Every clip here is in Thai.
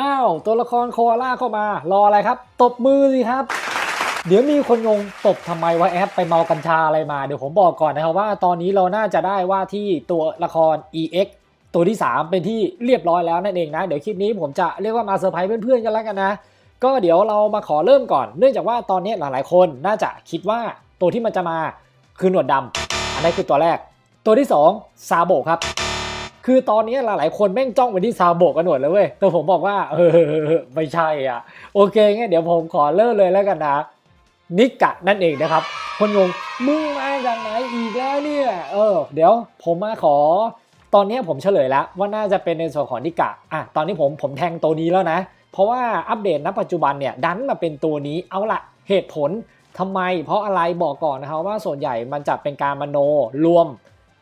อ้าวตัวละครโคอาล่าเข้ามารออะไรครับ ตบมือสิครับ เดี๋ยวมีคนงงตบทำไมวะแอปไปเมากัญชาอะไรมา เดี๋ยวผมบอกก่อนนะครับว่าตอนนี้เราน่าจะได้ว่าที่ตัวละคร EX ตัวที่ 3 เป็นที่เรียบร้อยแล้วนั่นเองนะ เดี๋ยวคลิปนี้ผมจะเรียกว่ามาเซอร์ไพรส์เพื่อนๆกันแล้วกันนะ ก็เดี๋ยวเรามาขอเริ่มก่อน เนื่องจากว่าตอนนี้หลายๆ คนน่าจะคิดว่าตัวที่มันจะมาคือหนวดดำอันนี้คือตัวแรก ตัวที่ 2 ซาโบครับ คือตอนนี้หลายๆคนแม่งจ้องไปที่ซาโบกันหนวดเลยเว้ยแต่ผมบอกว่าเออไม่ใช่อะ โอเคงั้นเดี๋ยวผมขอเริ่มเลยแล้วกันนะนิกะนั่นเองนะครับ คนงงมึงมาจากไหนอีกแล้วเนี่ยเออ เดี๋ยวผมมาขอ ตอนนี้ผมเฉลยแล้วว่าน่าจะเป็นในส่วนของนิกะอะตอนนี้ผมผมแทงตัวนี้แล้วนะ เพราะว่าอัปเดตณปัจจุบันเนี่ยดันมาเป็นตัวนี้เอาละเหตุผลทำไม เพราะอะไรบอกก่อนนะครับว่าส่วนใหญ่มันจะเป็นการมโนรวม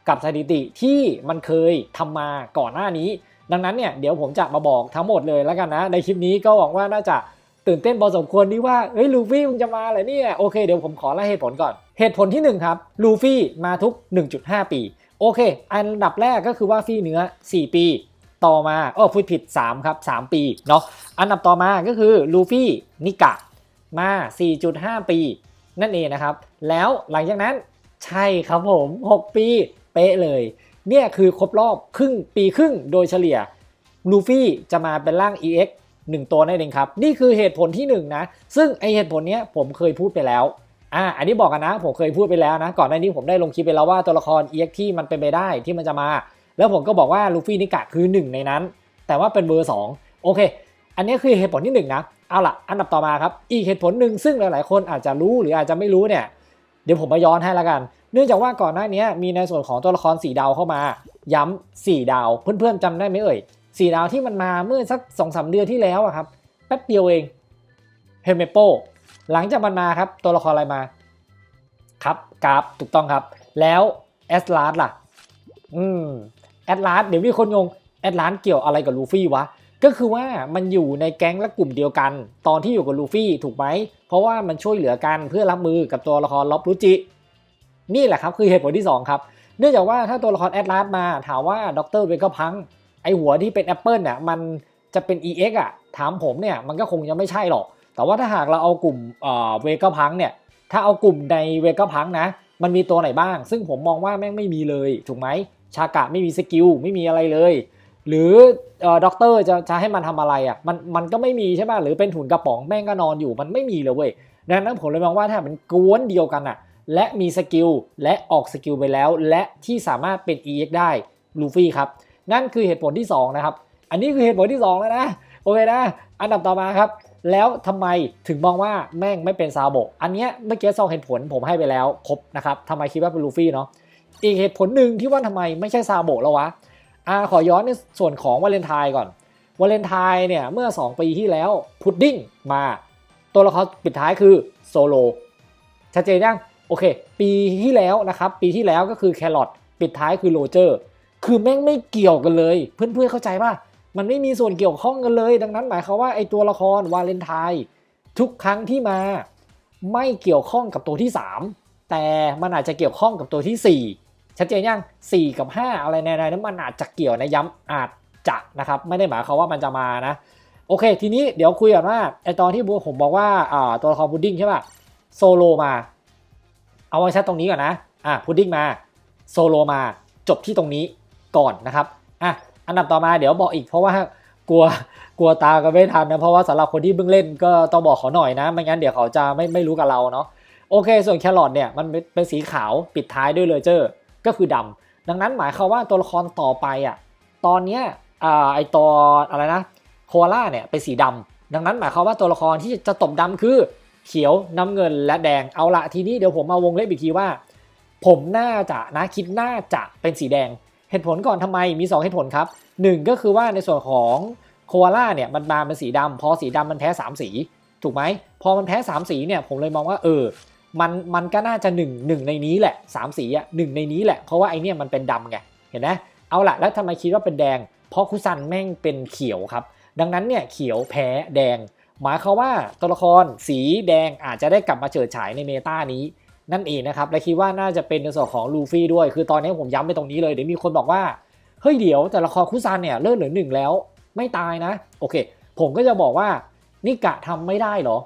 กับสถิติที่มันเคยทำมาก่อนหน้านี้ ดังนั้นเนี่ยเดี๋ยวผมจะมาบอกทั้งหมดเลยแล้วกันนะ ในคลิปนี้ก็หวังว่าน่าจะตื่นเต้นพอสมควรที่ว่าเฮ้ยลูฟี่มึงจะมาเหรอเนี่ยโอเคเดี๋ยวผมขอไล่เหตุผลก่อน เหตุผลที่หนึ่งครับลูฟี่มาทุก 1.5 ปี โอเค อันดับแรกก็คือว่าฟี่เนื้อ 4 ปี ต่อมาเออพูดผิด 3 ครับ 3 ปีเนาะอันดับต่อมาก็คือลูฟี่นิกะมา 4.5 ปี นั่นเองนะครับ แล้วหลังจากนั้นใช่ครับผม 6 ปี เป๊ะเลย เนี่ยคือครบรอบครึ่งปีครึ่งโดยเฉลี่ยลูฟี่จะมาเป็นร่าง EX 1 ตัวนั่นเองครับ นี่คือเหตุผลที่1นะซึ่งไอเหตุผลเนี้ยผมเคยพูดไปแล้วอ่าอันนี้บอกกันนะ ผมเคยพูดไปแล้วนะ ก่อนหน้านี้ผมได้ลงคลิปไปแล้วว่าตัวละคร EX ที่มันเป็นไปได้ที่มันจะมา แล้วผมก็บอกว่าลูฟี่นิกะคือ 1 ในนั้น แต่ว่าเป็นเบอร์ 2 โอเค อันนี้คือเหตุผลที่1นะเอาล่ะ อันดับต่อมาครับ อีกเหตุผลหนึ่งซึ่งหลาย ๆ คนอาจจะรู้หรืออาจจะไม่รู้เนี่ย เดี๋ยวผมมาย้อนให้ละกัน เนื่องจากว่าก่อนหน้านี้มีในส่วนของตัวละครสีดาวเข้ามา ย้ำ4ดาว เพื่อนๆจำได้ไหมเอ่ยสีดาวที่มันมาเมื่อสัก2อสเดือนที่แล้วอะครับแป๊บเดียวเองเฮเมโปหลังจากมันมาครับตัวละครอะไรมา ครับกราฟถูกต้องครับ แล้วแอสลาสล่ะ อืมแอดลาสเดี๋ยวมีคนงงแอดลาสเกี่ยวอะไรกับลูฟี่วะ ก็คือว่ามันอยู่ในแก๊งและกลุ่มเดียวกัน ตอนที่อยู่กับลูฟี่ถูกไหมเพราะว่ามันช่วยเหลือกันเพื่อรับมือกับตัวละครล็อบรุจิ นี่แหละครับคือเหตุผลที่ 2 ครับ เนื่องจากว่าถ้าตัวละครแอดลาสมาถามว่าดรเวกพังไอหัวที่เป็นแอปเปิลเนี่ยมันจะเป็น EX อะถามผมเนี่ยมันก็คงยังไม่ใช่หรอก แต่ว่าถ้าหากเราเอากลุ่มเวก้าพังเนี่ยถ้าเอากลุ่มในเวก้าพังนะมันมีตัวไหนบ้าง ซึ่งผมมองว่าแม่งไม่มีเลย ถูกไหมชากะไม่มีสกิลไม่มีอะไรเลย หรือด็อกเตอร์จะจะให้มันทำอะไรอะมันมันก็ไม่มีใช่ไหมหรือเป็นถุนกระป๋องแม่งก็นอนอยู่มันไม่มีเลยเว้ยดังนั้นผมเลยมองว่าถ้าเป็นกวนเดียวกันอะและมีสกิลและออกสกิลไปแล้ว และที่สามารถเป็น EX ได้ลูฟี่ครับ นั่นคือเหตุผลที่ 2 นะครับ อันนี้คือเหตุผลที่ 2 แล้วนะ โอเคนะ อันดับต่อมาครับ แล้วทำไมถึงมองว่าแม่งไม่เป็นซาโบะอันเนี้ยเมื่อกี้ซองเหตุผลผมให้ไปแล้วครบนะครับทำไมคิดว่าเป็นลูฟี่เนาะอีกเหตุผลหนึ่งที่ว่าทำไมไม่ใช่ซาโบะแล้ววะ อาขอย้อนในส่วนของวาเลนไทน์ก่อนวาเลนไทน์เนี่ยเมื่อ 2 ปีที่แล้วพุดดิ้งมา ตัวละครปิดท้ายคือโซโลชัดเจนยังโอเค ปีที่แล้วนะครับ ปีที่แล้วก็คือแครอทปิดท้ายคือโรเจอร์คือแม่งไม่เกี่ยวกันเลย เพื่อนๆเข้าใจป่ะมันไม่มีส่วนเกี่ยวข้องกันเลย ดังนั้นหมายความว่าไอตัวละครวาเลนไทน์ทุกครั้งที่มา ไม่เกี่ยวข้องกับตัวที่ 3 แต่มันอาจจะเกี่ยวข้องกับตัวที่ 4 ชัดเจนยัง 4 กับ 5 อะไรในนั้นมันอาจจะเกี่ยวนะย้ำอาจจะนะครับ ไม่ได้หมายความว่ามันจะมานะ โอเค ทีนี้เดี๋ยวคุยกันว่าไอตอนที่ผมบอกว่าตัวละครพุดดิ้งใช่ป่ะโซโลมา เอาไว้ชัดตรงนี้ก่อนนะอะพุดดิ้งมาโซโลมาจบที่ตรงนี้ก่อนนะครับอะอันดับต่อมาเดี๋ยวบอกอีกเพราะว่ากลัวกลัวตากันไม่ทันนะเพราะว่าสำหรับคนที่เพิ่งเล่นก็ต้องบอกเขาหน่อยนะไม่งั้นเดี๋ยวเขาจะไม่ไม่รู้กับเราเนาะโอเค ส่วนแครอทเนี่ยมันเป็นสีขาวปิดท้ายด้วยเลเจอร์ ก็คือดำดังนั้นหมายความว่าตัวละครต่อไปอะตอนเนี้ยอ่าไอตัวอะไรนะโคอาล่าเนี่ยเป็นสีดำดังนั้นหมายความว่าตัวละครที่จะตบดำคือเขียวน้ำเงินและแดงเอาละทีนี้เดี๋ยวผมมาวงเล็บอีกทีว่า ผมน่าจะนะคิดน่าจะเป็นสีแดง เหตุผลก่อนทำไมมี 2 เหตุผลครับ 1 ก็คือว่าในส่วนของโคอาล่าเนี่ยมันมาเป็นสีดำพอสีดำมันแพ้ 3 สี ถูกไหมพอมันแพ้ 3 สีเนี่ยผมเลยมองว่าเออ มันมันก็น่าจะ1นึ่งหนึ่งในนี้แหละ3สีอะหนึ่งในนี้แหละ เพราะว่าไอเนี่ยมันเป็นดำไงเห็นไหมเอาละแล้วทำไมคิดว่าเป็นแดง เพราะคุซันแม่งเป็นเขียวครับ ดังนั้นเนี่ยเขียวแพ้แดง หมายความว่าตัวละครสีแดงอาจจะได้กลับมาเฉิดฉายในเมตานี้นั่นเองนะครับและคิดว่าน่าจะเป็นในส่วนของลูฟี่ด้วย คือตอนนี้ผมย้ำไปตรงนี้เลยเดี๋ยวมีคนบอกว่าเฮ้ยเดี๋ยวแต่ละครคุซานเนี่ยเลิกเหลือหนึ่งแล้ว ไม่ตายนะ โอเค ผมก็จะบอกว่านี่กะทำไม่ได้เหรอ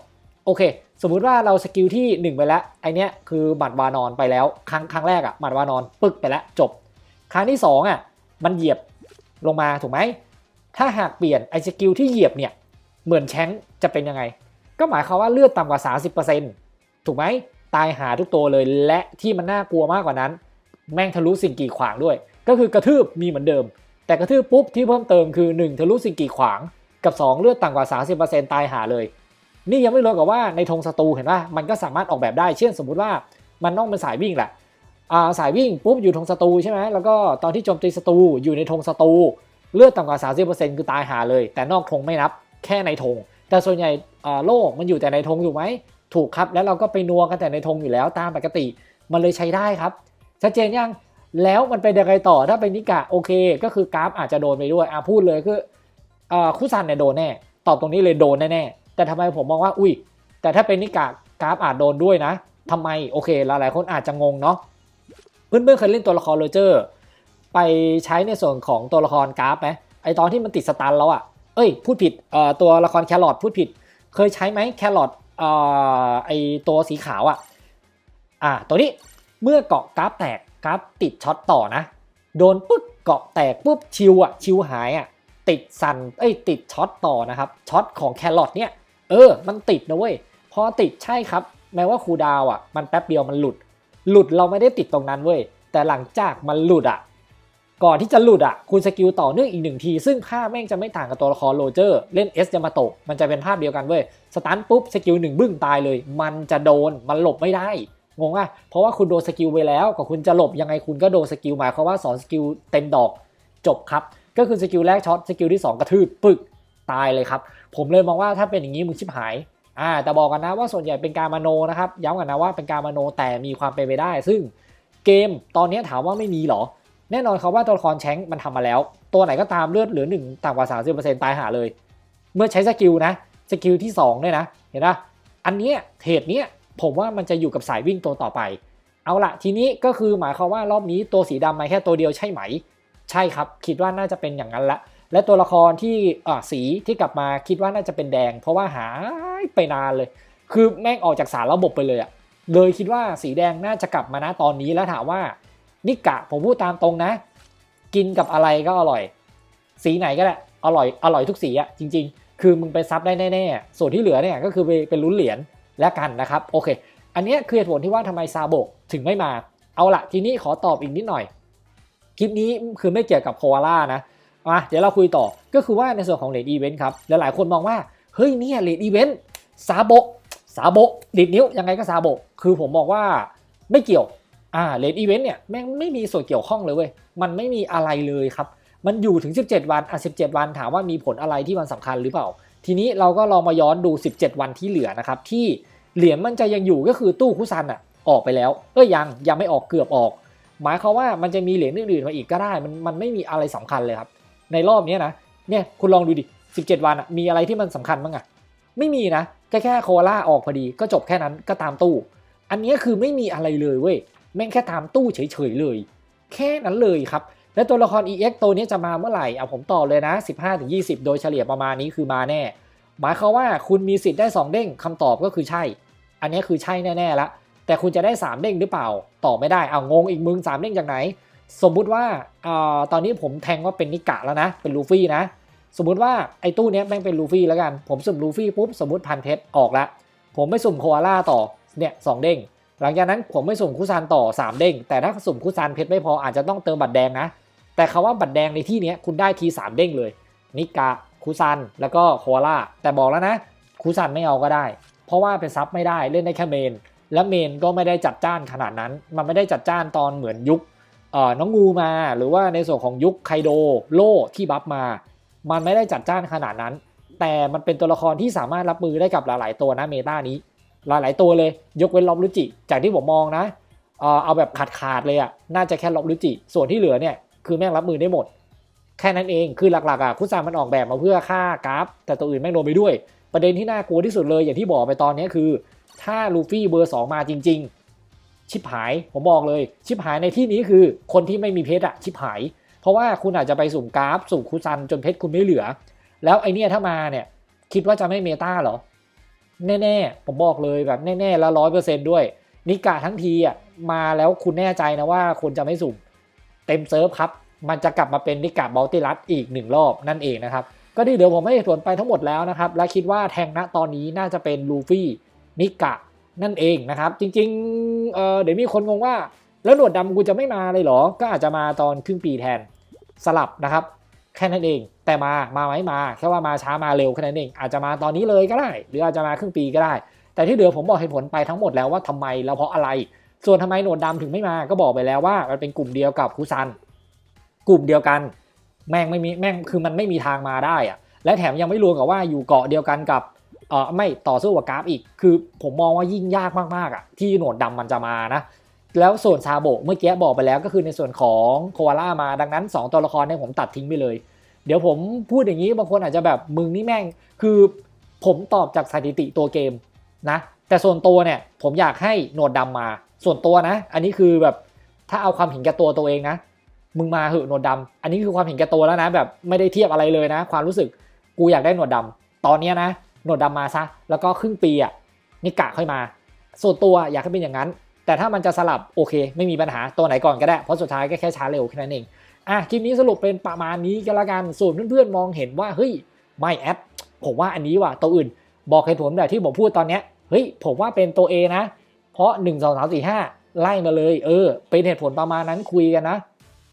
โอเค สมมุติว่าเราสกิลที่ 1 ไปแล้วไอเนี้ยคือหมัดวานอนไปแล้ว ครั้งครั้งแรกอะหมัดวานอนปึ๊กไปแล้วจบ ครั้งที่ 2อะมันเหยียบลงมาถูกไหมถ้าหากเปลี่ยนไอสกิลที่เหยียบเนี่ยเหมือนแชงจะเป็นยังไง ก็หมายความว่าเลือดต่ำกว่า 30%ถูกไหมตายหาทุกตัวเลยและที่มันน่ากลัวมากกว่านั้น แม่งทะลุสิ่งกีดขวางด้วย ก็คือกระทืบมีเหมือนเดิม แต่กระทืบปุ๊บที่เพิ่มเติมคือ 1 ทะลุสิ่งกีดขวางกับ 2 เลือดต่ำกว่า 30%ตายหาเลย นี่ยังไม่รวมกับว่าในธงศัตรูเห็นป่ะมันก็สามารถออกแบบได้ เช่นสมมุติว่ามันต้องเป็นสายวิ่งแหละอ่าสายวิ่งปุ๊บอยู่ธงศัตรูใช่ไหมแล้วก็ตอนที่โจมตีศัตรูอยู่ในธงศัตรูเลือดต่ำกว่า 30%คือตายหาเลย แต่นอกธงไม่นับแค่ในธงแต่ส่วนใหญ่อ่าโลกมันอยู่แต่ในธงถูกไหมถูกครับ แล้วเราก็ไปนัวกันแต่ในธงอยู่แล้วตามปกติ มันเลยใช้ได้ครับชัดเจนยังแล้วมันเป็นยังไงต่อถ้าเป็นนิกะโอเค ก็คือกราฟอาจจะโดนไปด้วยอะพูดเลยคืออ่าคุซันเนี่ยโดนแน่ตอบตรงนี้เลยโดนแน่ๆ แต่ทำไมผมมองว่าอุ้ยแต่ถ้าเป็นนิกะกราฟอาจโดนด้วยนะทำไมโอเคหลายๆคนอาจจะงงเนาะเพื่อนๆเคยเล่นตัวละครโรเจอร์ไปใช้ในส่วนของตัวละครกราฟไหมไอตอนที่มันติดสตันแล้วอะ่ะเอ้ยพูดผิดเอ่อตัวละครแครอทพูดผิด เคยใช้ไหมแครอทเอ่อไอตัวสีขาวอะ่ะอ่าตัวนี้เมื่อเกาะกราฟแตกกราฟติดช็อตต่อนะ โดนปุ๊บเกาะแตกปุ๊บชิวอะ่ะชิวหายอะติดสันเอ้ยติดช็อตต่อนะครับช็อตของแครอทเนี่ย เออ มันติดนะเว้ย พอติดใช่ครับ แม้ว่าครูดาวอะ มันแป๊บเดียวมันหลุด หลุดเราไม่ได้ติดตรงนั้นเว้ย แต่หลังจากมันหลุดอะ ก่อนที่จะหลุดอะ คุณสกิลต่อเนื่องอีกหนึ่งที ซึ่งภาพแม่งจะไม่ต่างกับตัวละครโรเจอร์ เล่นเอสยามาโตะ มันจะเป็นภาพเดียวกันเว้ย สตันปุ๊บสกิลหนึ่งบึ้งตายเลย มันจะโดน มันหลบไม่ได้ งงอะ เพราะว่าคุณโดนสกิลไปแล้วกับคุณจะหลบยังไงคุณก็โดนสกิลหมายความว่าสอนสกิลเต็มดอก จบครับ ก็คือสกิลแรกช็อต สกิลที่สองกระทืบปึก ตายเลยครับ ผมเลยมองว่าถ้าเป็นอย่างนี้มึงชิบหายอ่าแต่บอกกันนะว่าส่วนใหญ่เป็นการมโนนะครับย้ำกันนะว่าเป็นการมโนแต่มีความเป็นไปได้ ซึ่งเกมตอนนี้ถามว่าไม่มีหรอ แน่นอนครับว่าตัวละครแชงมันทำมาแล้ว ตัวไหนก็ตามเลือดเหลือหนึ่งต่ำกว่า 30%ตายหาเลย เมื่อใช้สกิลนะสกิลที่2เนี่ยนะเห็นปะอันเนี้ยเหตุเนี้ยผมว่ามันจะอยู่กับสายวิ่งตัวต่อไป เอาละทีนี้ก็คือหมายความว่ารอบนี้ตัวสีดำมาแค่ตัวเดียวใช่ไหม ใช่ครับ คิดว่าน่าจะเป็นอย่างนั้นละ และตัวละครที่อ่าสีที่กลับมาคิดว่าน่าจะเป็นแดง เพราะว่าหายไปนานเลย คือแม่งออกจากสารระบบไปเลยอะเลยคิดว่าสีแดงน่าจะกลับมานะตอนนี้แล้วถามว่านิกะผมพูดตามตรงนะ กินกับอะไรก็อร่อย สีไหนก็ได้อร่อยอร่อยทุกสีอะจริง ๆ คือมึงไปซับได้แน่ๆส่วนที่เหลือเนี่ยก็คือไปเป็นลุ้นเหรียญแล้วกันนะครับโอเค อันนี้คือเหตุผลที่ว่าทำไมซาโบกถึงไม่มาเอาละทีนี้ขอตอบอีกนิดหน่อยคลิปนี้คือไม่เกี่ยวกับโคอาล่านะ มาเดี๋ยวเราคุยต่อก็คือว่าในส่วนของเลดอีเวนต์ครับหลายๆคนมองว่าเฮ้ยเนี่ยเลดอีเวนต์ซาโบซาโบดิดนิ้วยังไงก็ซาโบคือผมบอกว่าไม่เกี่ยวอ่าเลดอีเวนต์เนี่ยแม่งไม่มีส่วนเกี่ยวข้องเลยเว้ยมันไม่มีอะไรเลยครับ มันอยู่ถึง 17 วันอะ17 วันถามว่ามีผลอะไรที่มันสำคัญหรือเปล่า ทีนี้เราก็ลองมาย้อนดู 17 วันที่เหลือนะครับที่เหรียญมันจะยังอยู่ก็คือตู้คุซันอะออกไปแล้วเอ้ยยังยังไม่ออกเกือบออก หมายความว่ามันจะมีเหรียญอื่นๆมาอีกก็ได้ มันมันไม่มีอะไรสำคัญเลยครับ ในรอบนี้นะเนี่ยคุณลองดูดิ 17 วันอะมีอะไรที่มันสำคัญบ้างอะไม่มีนะแค่แค่โคล่าออกพอดีก็จบแค่นั้นก็ตามตู้ อันนี้คือไม่มีอะไรเลยเว้ยแม่งแค่ตามตู้เฉยๆเลย แค่นั้นเลยครับ และตัวละคร EX ตัวนี้จะมาเมื่อไหร่เอาผมต่อเลยนะ 15-20 โดยเฉลี่ยประมาณนี้คือมาแน่ หมายความว่าคุณมีสิทธิ์ได้ 2 เด้งคำตอบก็คือใช่ อันนี้คือใช่แน่ๆละแต่คุณจะได้ 3 เด้งหรือเปล่าตอบไม่ได้เอางงอีกมึง 3 เด้งจากไหน สมมุติว่าอตอนนี้ผมแทงว่าเป็นนิกะแล้วนะ เป็นลูฟี่นะ สมมุติว่าไอ้ตู้นี้แม่งเป็นลูฟี่แล้วกัน ผมสุ่มลูฟี่ปุ๊บสมมติพันเพชรออกละ ผมไม่สุ่มโคอาล่าต่อ เนี่ยสองเด้ง หลังจากนั้นผมไม่สุ่มคุซานต่อ 3 เด้ง แต่ถ้าสุ่มคุซานเพชรไม่พออาจจะต้องเติมบัตรแดงนะ แต่คาว่าบัตรแดงในที่นี้คุณได้ที 3 เด้งเลย นิกะคุซันแล้วก็โคอาล่า แต่บอกแล้วนะคุซันไม่เอาก็ได้ เพราะว่าเป็นซับไม่ได้เล่นได้แค่เมน และเมนก็ไม่ได้จัดจ้านขนาดนั้น มันไม่ได้จัดจ้านตอนเหมือนยุค น้องงูมา หรือว่าในส่วนของยุคไคโดโล่ที่บัฟมา มันไม่ได้จัดจ้านขนาดนั้น แต่มันเป็นตัวละครที่สามารถรับมือได้กับหลาย ๆ ตัวนะเมตานี้ หลาย ๆ ตัวเลย ยกเว้นล็อบลุจิ จากที่ผมมองนะเอาแบบขาดขาดๆเลยอะ่ะน่าจะแค่ล็อบลุจิ ส่วนที่เหลือเนี่ยคือแม่งรับมือได้หมด แค่นั้นเองคือหลักๆอะคุซามันออกแบบมาเพื่อฆ่ากราฟ แต่ตัวอื่นแม่งโดนไปด้วย ประเด็นที่น่ากลัวที่สุดเลยอย่างที่บอกไปตอนนี้คือ ถ้าลูฟี่เบอร์2มาจริง ๆ ชิบหาย ผมบอกเลย ชิบหายในที่นี้คือคนที่ไม่มีเพชรอะชิบหาย เพราะว่าคุณอาจจะไปสุ่มกราฟสุ่มคุซันจนเพชรคุณไม่เหลือ แล้วไอเนี้ยถ้ามาเนี่ยคิดว่าจะไม่เมตาเหรอ แน่ๆ ผมบอกเลยแบบแน่ๆ แล้วร้อยเปอร์เซนด้วย นิกาทั้งทีอะมาแล้วคุณแน่ใจนะว่าคุณจะไม่สุ่ม เต็มเซิร์ฟครับ มันจะกลับมาเป็นนิกาบัลติรัสอีกหนึ่งรอบนั่นเองนะครับ ก็ที่เดี๋ยวผมให้เหตุผลไปทั้งหมดแล้วนะครับ และคิดว่าแทงณตอนนี้น่าจะเป็นลูฟี่นิกะ นั่นเองนะครับ จริงๆเเดี๋ยวมีคนงงว่า แล้วหนวดดำกูจะไม่มาเลยเหรอ ก็อาจจะมาตอนครึ่งปีแทนสลับนะครับ แค่นั้นเอง แต่มามาไหมมาแค่ว่ามาช้ามาเร็วแค่นั้นเองอาจจะมาตอนนี้เลยก็ได้ หรืออาจจะมาครึ่งปีก็ได้ แต่ที่เหลือผมบอกเหตุผลไปทั้งหมดแล้วว่าทำไมแล้วเพราะอะไร ส่วนทำไมหนวดดำถึงไม่มาก็บอกไปแล้วว่า มันเป็นกลุ่มเดียวกับคุซัน กลุ่มเดียวกันแม่งไม่มีแม่งคือมันไม่มีทางมาได้อะและแถมยังไม่รวมกับว่าอยู่เกาะเดียวกันกับ เออไม่ต่อสู้กับกราฟอีก คือผมมองว่ายิ่งยากมากๆอะที่หนวดดำมันจะมานะแล้วส่วนซาโบเมื่อกี้บอกไปแล้วก็คือในส่วนของโควาล่ามาดังนั้น 2 ตัวละครเนี่ยผมตัดทิ้งไปเลย เดี๋ยวผมพูดอย่างนี้บางคนอาจจะแบบมึงนี่แม่ง คือผมตอบจากสถิติตัวเกมนะแต่ส่วนตัวเนี่ยผมอยากให้หนวดดำมา ส่วนตัวนะ อันนี้คือแบบถ้าเอาความเห็นแก่ตัวตัวเองนะ มึงมาเหอะหนวดดำอันนี้คือความเห็นแก่ตัวแล้วนะ แบบไม่ได้เทียบอะไรเลยนะ ความรู้สึกกูอยากได้หนวดดำตอนเนี้ยนะ หนดดำมาซะ แล้วก็ครึ่งปีอะนี่กะค่อยมา ส่วนตัวอยากให้เป็นอย่างนั้น แต่ถ้ามันจะสลับโอเค ไม่มีปัญหาตัวไหนก่อนก็ได้ เพราะสุดท้ายก็แค่ช้าเร็วแค่นั้นเองอะคลิปนี้สรุปเป็นประมาณนี้ก็แล้วกันส่วนเพื่อนๆมองเห็นว่าเฮ้ยไม่แอปผมว่าอันนี้ว่ะตัวอื่น บอกเหตุผลแบบที่ผมพูดตอนเนี้ยเฮ้ยผมว่าเป็นตัว A นะ เพราะ 1 2 3 4 5 ไล่มาเลย เออ เป็นเหตุผลประมาณนั้นคุยกันนะ